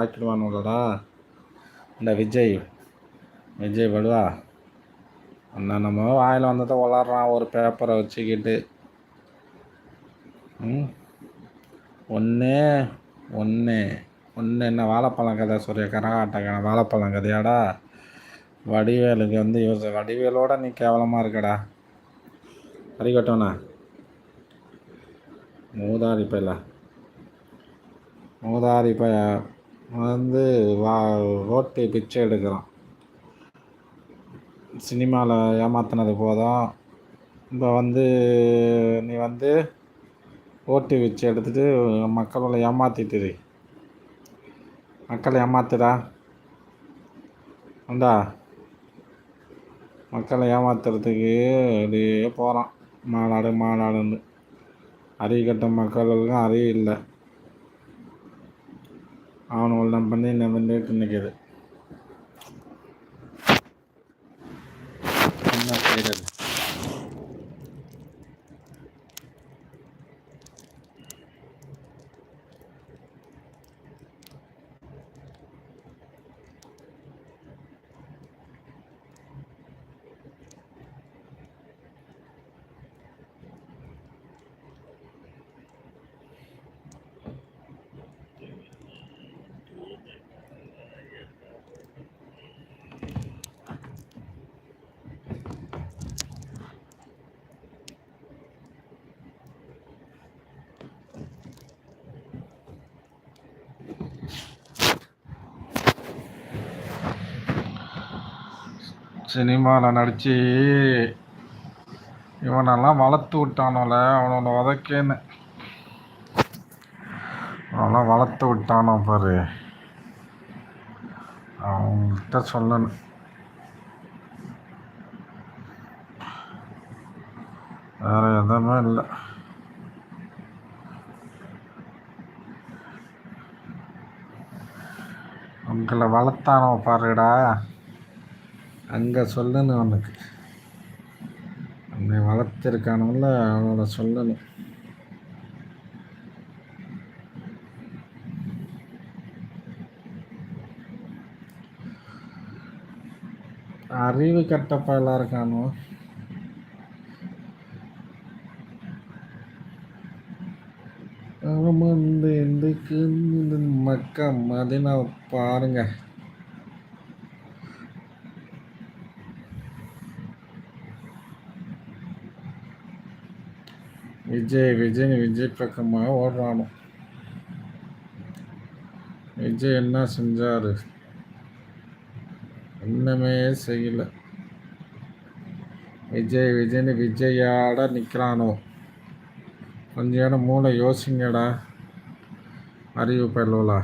ஆக்கிடுவானுங்களடா இந்த விஜய் விஜய் படுவா நம்ம வாயில் வந்ததை வளர்றான் ஒரு பேப்பரை வச்சுக்கிட்டு. ம்? ஒன்று ஒன்று ஒன்று என்ன வாழைப்பழம் கதை சொல்கிற கரகாட்டக்கான வாழைப்பழம் கதையாடா? வடிவேலுக்கு வந்து யோசி வடிவேலோட நீ கேவலமாக இருக்கடா. அறிக்கட்டோண்ணா மூதாரி பையல? மூதாரி பைய வந்து வா ஓட்டு பிச்சை எடுக்கிறான். சினிமாவில் ஏமாத்தினது போதும். இப்போ வந்து நீ வந்து ஓட்டு வச்சு எடுத்துகிட்டு மக்களை ஏமாற்றிட்டுரு மக்களை ஏமாத்துடா. உண்டா மக்களை ஏமாத்துறதுக்கு அப்படியே போகிறான் மாநாடு மாநாடுன்னு. அறிவு கட்ட மக்களுக்கும் அறிவு இல்லை. அவனுங்களை பண்ணி நின்றுட்டு நிற்கிது என்ன செய்கிறது சினிமாவில் நடித்து இவனெல்லாம் வளர்த்து விட்டானோல அவனோட உதக்கேன்னு. அவனெல்லாம் வளர்த்து விட்டானோ பாரு. அவன்கிட்ட சொல்லணும். வேறு எதுவுமே இல்லை. உங்களை வளர்த்தானோ பாருடா. அங்கே சொல்லணும் அவனுக்கு. அவனை வளர்த்துருக்கானவங்கள அவனோட சொல்லணும். அறிவு கட்ட பயலாக இருக்கானோ இந்த இந்த மக்கா மதினா பாருங்கள் விஜய் விஜய் விஜய் பக்கமாக ஓடுறானோ? விஜய் என்ன செஞ்சார்? ஒன்றுமே செய்யலை. விஜய் விஜய்னு விஜயாட நிற்கிறானோ கொஞ்சம் மூளை யோசிங்கடா. அறிவு பெறலா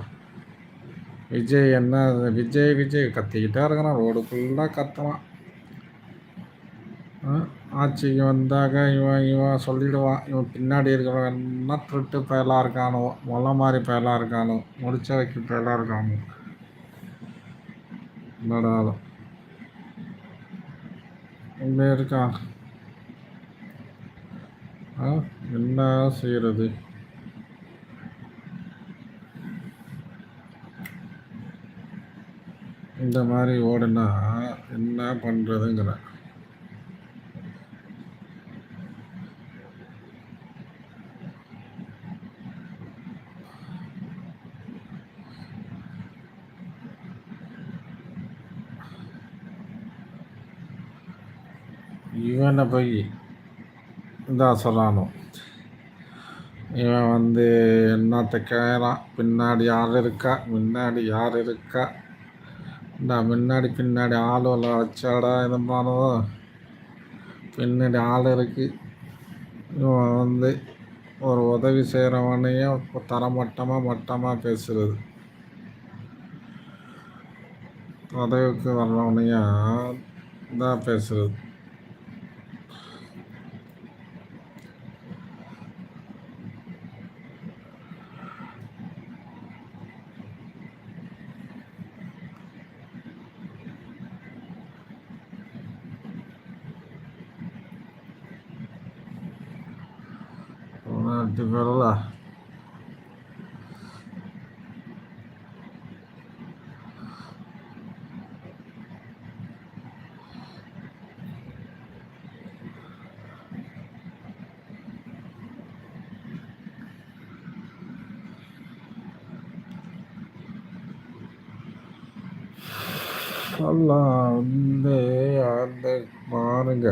விஜய் என்ன விஜய் விஜய் கத்திக்கிட்டே இருக்கிறான். ரோடு ஃபுல்லாக கத்துறான். ஆட்சிக்கு வந்தாக்க இவன் இவன் சொல்லிடுவான். இவன் பின்னாடி இருக்கிறவன் என்ன திருட்டு பயலாக இருக்கானோ மொல்ல மாதிரி பயலாக இருக்கானோ முடிச்ச வைக்க பயலாக இருக்கானோ. என்னடாலும் இங்கே இருக்கான் என்ன செய்கிறது இந்த மாதிரி ஓடுனா என்ன பண்ணுறதுங்கிறேன் இவனை போய் இதான் சொல்கிறானோ இவன் வந்து என்னத்த கேட்குறான் பின்னாடி யார் இருக்கா? முன்னாடி யார் இருக்கா? இந்த முன்னாடி பின்னாடி ஆள் வச்சாடா இருந்தானோ? பின்னாடி ஆள் இருக்குது இவன் வந்து ஒரு உதவி செய்கிறவனையும் தரமட்டமாக மட்டமாக பேசுகிறது உதவிக்கு வர்றவனையும் தான் பேசுகிறது பார்த்துக்கல எல்லாம் வந்து அந்த பாருங்க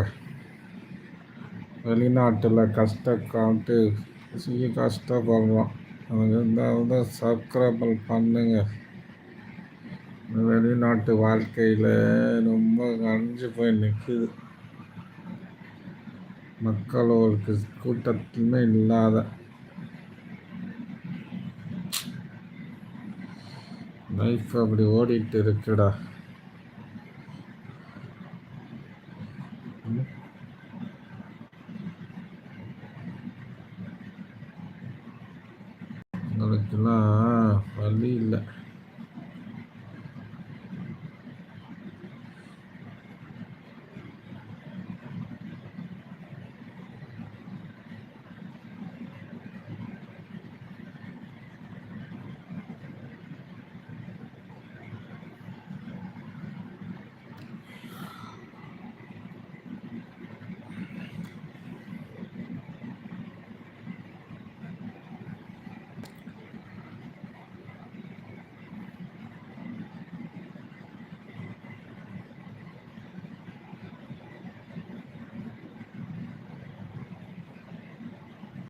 வெளிநாட்டில் கஷ்ட காட்டு சுய கஷ்டப்படுறோம். அவங்க வந்து சப்ஸ்கிரைபல் பண்ணுங்க. வெளிநாட்டு வாழ்க்கையில் ரொம்ப அழிஞ்சு போய் நிற்குது மக்கள் ஒரு கூட்டத்துமே இல்லாத. லைஃப் அப்படி ஓடிட்டு இருக்குடா.